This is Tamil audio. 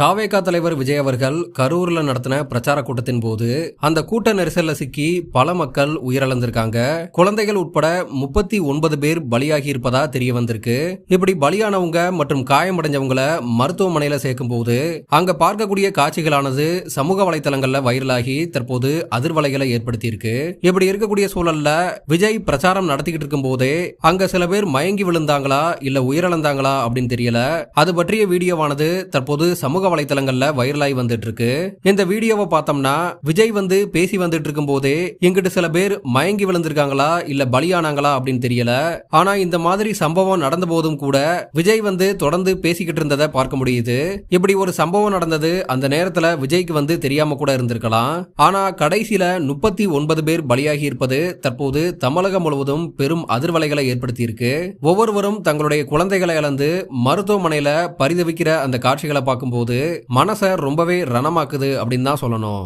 தாவேகா தலைவர் விஜய் அவர்கள் கரூர்ல நடத்தின பிரச்சார கூட்டத்தின் போது அந்த கூட்ட நெரிசல்ல சிக்கி பல மக்கள் உயிரிழந்திருக்காங்க. குழந்தைகள் உட்பட முப்பத்தி ஒன்பது பேர் பலியாகி இருப்பதா தெரிய வந்திருக்கு. இப்படி பலியானவங்க மற்றும் காயமடைஞ்சவங்கள மருத்துவமனையில சேர்க்கும் போது அங்க பார்க்கக்கூடிய காட்சிகளானது சமூக வலைதளங்கள்ல வைரலாகி தற்போது அதிர்வலைகளை ஏற்படுத்தியிருக்கு. இப்படி இருக்கக்கூடிய சூழல்ல விஜய் பிரச்சாரம் நடத்திக்கிட்டு இருக்கும் போதே அங்க சில பேர் மயங்கி விழுந்தாங்களா இல்ல உயிரிழந்தாங்களா அப்படின்னு தெரியல. அது பற்றிய வீடியோவானது தற்போது சமூக வலைத்தளங்கள்ல வைரலாகி வந்துட்டு இருக்கு இந்த வீடியோவை பார்த்தோம்னா விஜய் வந்து பேசி வந்துட்டு இருக்கும் போதே எங்கிட்ட சில பேர் மயங்கி விழுந்திருக்காங்களா இல்ல பலியானாங்களா அப்படின்னு தெரியல. ஆனா இந்த மாதிரி சம்பவம் நடந்த போதும் கூட விஜய் வந்து தொடர்ந்து பேசிக்கிட்டு இருந்ததை பார்க்க முடியுது. இப்படி ஒரு சம்பவம் நடந்தது அந்த நேரத்துல விஜய்க்கு வந்து தெரியாம கூட இருந்திருக்கலாம். ஆனா கடைசியில முப்பத்தி ஒன்பது பேர் பலியாகி இருப்பது தற்போது தமிழகம் முழுவதும் பெரும் அதிர்வலைகளை ஏற்படுத்தி இருக்கு ஒவ்வொருவரும் தங்களுடைய குழந்தைகளை இழந்து மருத்துவமனையில பரிதவிக்கிற அந்த காட்சிகளை பார்க்கும்போது மனசை ரொம்பவே ரணமாக்குது அப்படின்னு தான் சொல்லணும்.